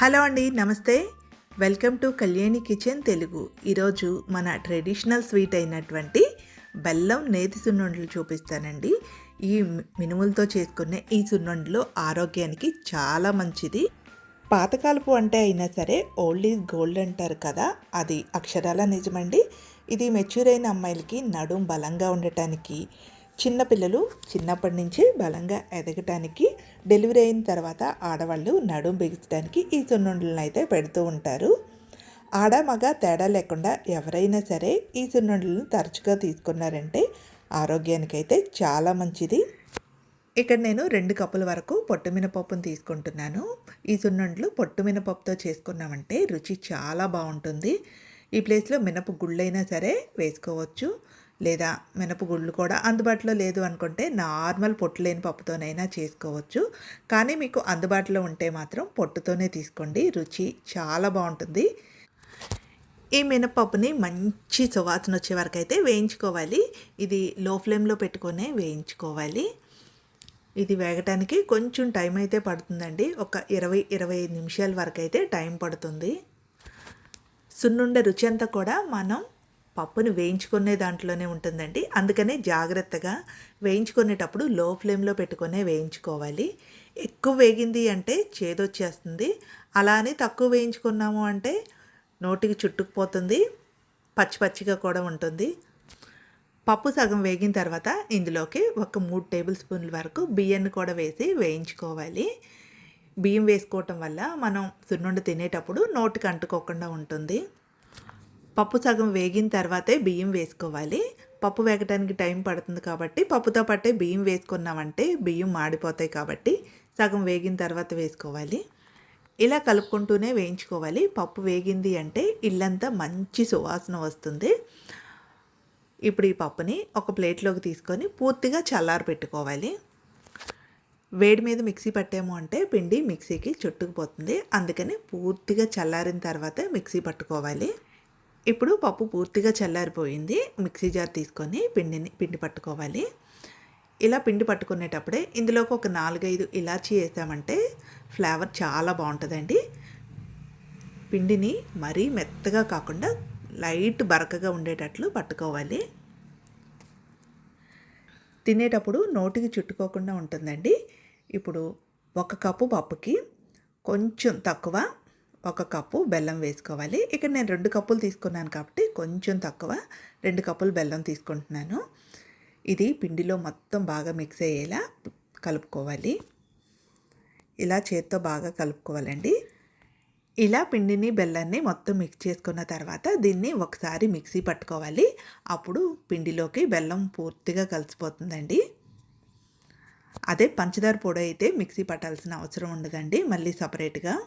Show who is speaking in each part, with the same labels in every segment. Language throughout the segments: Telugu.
Speaker 1: హలో అండి నమస్తే. Welcome to Kalyani kitchen Telugu. ఈరోజు మన ట్రెడిషనల్ స్వీట్ అయినటువంటి బెల్లం నేతి సున్నుండలు చూపిస్తానండి. ఈ మినుములతో చేసుకునే ఈ సున్నుండలు ఆరోగ్యానికి చాలా మంచిది. పాతకాలపు అంటే అయినా సరే ఓల్డ్ ఈజ్ గోల్డ్ అంటారు కదా అది అక్షరాల నిజమండి. ఇది మెచ్యూర్ అయిన అమ్మాయిలకి నడుం బలంగా ఉండటానికి చిన్నపిల్లలు చిన్నప్పటి నుంచి బలంగా ఎదగటానికి డెలివరీ అయిన తర్వాత ఆడవాళ్ళు నడుం బిగించడానికి ఈ సున్నుండలను అయితే పెడుతూ ఉంటారు. ఆడ మగ తేడా లేకుండా ఎవరైనా సరే ఈ సున్నుండలను తరచుగా తీసుకున్నారంటే ఆరోగ్యానికైతే చాలా మంచిది. ఇక్కడ నేను రెండు కప్పుల వరకు పొట్టు మినపప్పును తీసుకుంటున్నాను. ఈ సున్నుండలు పొట్టు మినపప్పుతో చేసుకున్నామంటే రుచి చాలా బాగుంటుంది. ఈ ప్లేస్లో మినప గుళ్ళైనా సరే వేసుకోవచ్చు. లేదా మినపగుళ్ళు కూడా అందుబాటులో లేదు అనుకుంటే నార్మల్ పొట్టు లేని పప్పుతోనైనా చేసుకోవచ్చు. కానీ మీకు అందుబాటులో ఉంటే మాత్రం పొట్టుతోనే తీసుకోండి. రుచి చాలా బాగుంటుంది. ఈ మినపప్పుని మంచి సువాసన వచ్చే వరకు అయితే వేయించుకోవాలి. ఇది లో ఫ్లేమ్లో పెట్టుకొనే వేయించుకోవాలి. ఇది వేగటానికి కొంచెం టైం అయితే పడుతుందండి. ఒక ఇరవై ఇరవై ఐదు నిమిషాల వరకు అయితే టైం పడుతుంది. సున్నుండే రుచి అంతా కూడా మనం పప్పును వేయించుకునే దాంట్లోనే ఉంటుందండి. అందుకనే జాగ్రత్తగా వేయించుకునేటప్పుడు లో ఫ్లేమ్లో పెట్టుకునే వేయించుకోవాలి. ఎక్కువ వేగింది అంటే చేదొచ్చేస్తుంది. అలా అని తక్కువ వేయించుకున్నాము అంటే నోటికి చుట్టుకుపోతుంది. పచ్చి పచ్చిగా కూడా ఉంటుంది. పప్పు సగం వేగిన తర్వాత ఇందులోకి ఒక మూడు టేబుల్ స్పూన్ల వరకు బియ్యాన్ని కూడా వేసి వేయించుకోవాలి. బియ్యం వేసుకోవటం వల్ల మనం సున్నుండి తినేటప్పుడు నోటికి అంటుకోకుండా ఉంటుంది. పప్పు సగం వేగిన తర్వాతే బియ్యం వేసుకోవాలి. పప్పు వేగటానికి టైం పడుతుంది కాబట్టి పప్పుతో పట్టే బియ్యం వేసుకున్నామంటే బియ్యం మాడిపోతాయి కాబట్టి సగం వేగిన తర్వాత వేసుకోవాలి. ఇలా కలుపుకుంటూనే వేయించుకోవాలి. పప్పు వేగింది అంటే ఇల్లంతా మంచి సువాసన వస్తుంది. ఇప్పుడు ఈ పప్పుని ఒక ప్లేట్లోకి తీసుకొని పూర్తిగా చల్లారి పెట్టుకోవాలి. వేడి మీద మిక్సీ పట్టాము అంటే పిండి మిక్సీకి చుట్టుకుపోతుంది. అందుకని పూర్తిగా చల్లారిన తర్వాతే మిక్సీ పట్టుకోవాలి. ఇప్పుడు పప్పు పూర్తిగా చల్లారిపోయింది. మిక్సీ జార్ తీసుకొని పిండిని పిండి పట్టుకోవాలి. ఇలా పిండి పట్టుకునేటప్పుడే ఇందులోకి ఒక నాలుగైదు ఇలాచీ వేసామంటే ఫ్లేవర్ చాలా బాగుంటుందండి. పిండిని మరీ మెత్తగా కాకుండా లైట్ బరకగా ఉండేటట్లు పట్టుకోవాలి. తినేటప్పుడు నోటికి చుట్టుకోకుండా ఉంటుందండి. ఇప్పుడు ఒక కప్పు పప్పుకి కొంచెం తక్కువ ఒక కప్పు బెల్లం వేసుకోవాలి. ఇక్కడ నేను రెండు కప్పులు తీసుకున్నాను కాబట్టి కొంచెం తక్కువ. రెండు కప్పులు బెల్లం తీసుకుంటున్నాను. ఇది పిండిలో మొత్తం బాగా మిక్స్ అయ్యేలా కలుపుకోవాలి. ఇలా చేత్తో బాగా కలుపుకోవాలండి. ఇలా పిండిని బెల్లాన్ని మొత్తం మిక్స్ చేసుకున్న తర్వాత దీన్ని ఒకసారి మిక్సీ పట్టుకోవాలి. అప్పుడు పిండిలోకి బెల్లం పూర్తిగా కలిసిపోతుందండి. అదే పంచదార పొడి అయితే మిక్సీ పట్టాల్సిన అవసరం ఉండదండి. మళ్ళీ సపరేట్గా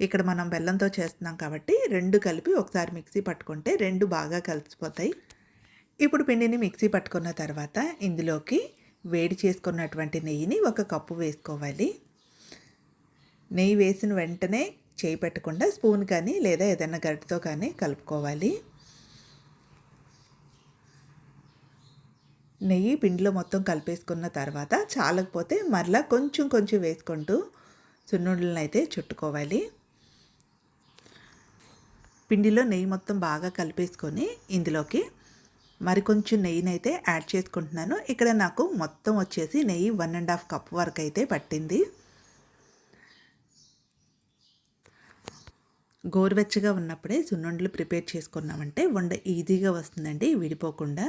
Speaker 1: ఇక్కడ మనం బెల్లంతో చేస్తున్నాం కాబట్టి రెండు కలిపి ఒకసారి మిక్సీ పట్టుకుంటే రెండు బాగా కలిసిపోతాయి. ఇప్పుడు పిండిని మిక్సీ పట్టుకున్న తర్వాత ఇందులోకి వేడి చేసుకున్నటువంటి నెయ్యిని ఒక కప్పు వేసుకోవాలి. నెయ్యి వేసిన వెంటనే చేయి పెట్టకుండా స్పూన్ కానీ లేదా ఏదైనా గరిటతో కానీ కలుపుకోవాలి. నెయ్యి పిండిలో మొత్తం కలిపేసుకున్న తర్వాత చాలకపోతే మరలా కొంచెం కొంచెం వేసుకుంటూ సున్నుండలను అయితే చుట్టుకోవాలి. పిండిలో నెయ్యి మొత్తం బాగా కలిపేసుకొని ఇందులోకి మరి కొంచెం నెయ్యిని అయితే యాడ్ చేసుకుంటున్నాను. ఇక్కడ నాకు మొత్తం వచ్చేసి నెయ్యి వన్ అండ్ హాఫ్ కప్ వరకు అయితే పట్టింది. గోరువెచ్చగా ఉన్నప్పుడే సున్నుండలు ప్రిపేర్ చేసుకున్నామంటే వండ ఈజీగా వస్తుందండి విడిపోకుండా.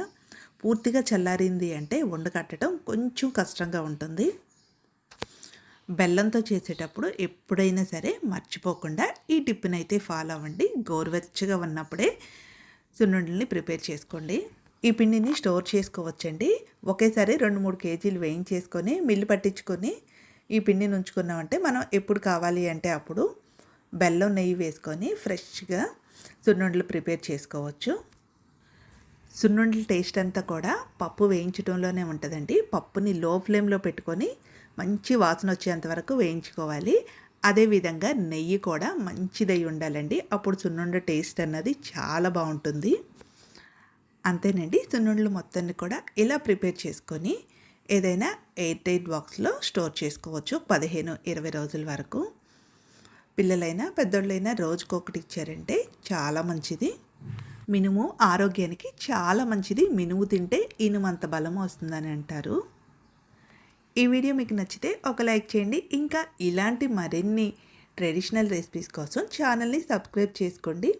Speaker 1: పూర్తిగా చల్లారింది అంటే వండ కట్టడం కొంచెం కష్టంగా ఉంటుంది. బెల్లంతో చేసేటప్పుడు ఎప్పుడైనా సరే మర్చిపోకుండా ఈ టిప్ని అయితే ఫాలో అవ్వండి. గోరువెచ్చగా ఉన్నప్పుడే సున్నుండల్ని ప్రిపేర్ చేసుకోండి. ఈ పిండిని స్టోర్ చేసుకోవచ్చండి. ఒకేసారి రెండు మూడు కేజీలు వేయించేసుకొని మిల్లు పట్టించుకొని ఈ పిండిని ఉంచుకున్నామంటే మనం ఎప్పుడు కావాలి అంటే అప్పుడు బెల్లం నెయ్యి వేసుకొని ఫ్రెష్గా సున్నుండలు ప్రిపేర్ చేసుకోవచ్చు. సున్నుండల టేస్ట్ అంతా కూడా పప్పు వేయించడంలోనే ఉంటుందండి. పప్పుని లో ఫ్లేమ్లో పెట్టుకొని మంచి వాసన వచ్చేంత వరకు వేయించుకోవాలి. అదేవిధంగా నెయ్యి కూడా మంచిదై ఉండాలండి. అప్పుడు సున్నుండ టేస్ట్ అన్నది చాలా బాగుంటుంది. అంతేనండి. సున్నుండలు మొత్తాన్ని కూడా ఇలా ప్రిపేర్ చేసుకొని ఏదైనా ఎయిర్ టైట్ బాక్స్లో స్టోర్ చేసుకోవచ్చు పదిహేను ఇరవై రోజుల వరకు. పిల్లలైనా పెద్దోళ్ళైనా రోజుకొకటి ఇచ్చారంటే చాలా మంచిది. మినుము ఆరోగ్యానికి చాలా మంచిది. మినుము తింటే ఇనుమంత బలం వస్తుందని అంటారు. ఈ వీడియో మీకు నచ్చితే ఒక లైక్ చేయండి. ఇంకా ఇలాంటి మరిన్ని ట్రెడిషనల్ రెసిపీస్ కోసం ఛానల్ని సబ్స్క్రైబ్ చేసుకోండి.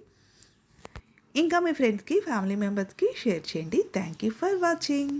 Speaker 1: ఇంకా మీ ఫ్రెండ్స్కి ఫ్యామిలీ మెంబర్స్కి షేర్ చేయండి. Thank you for watching.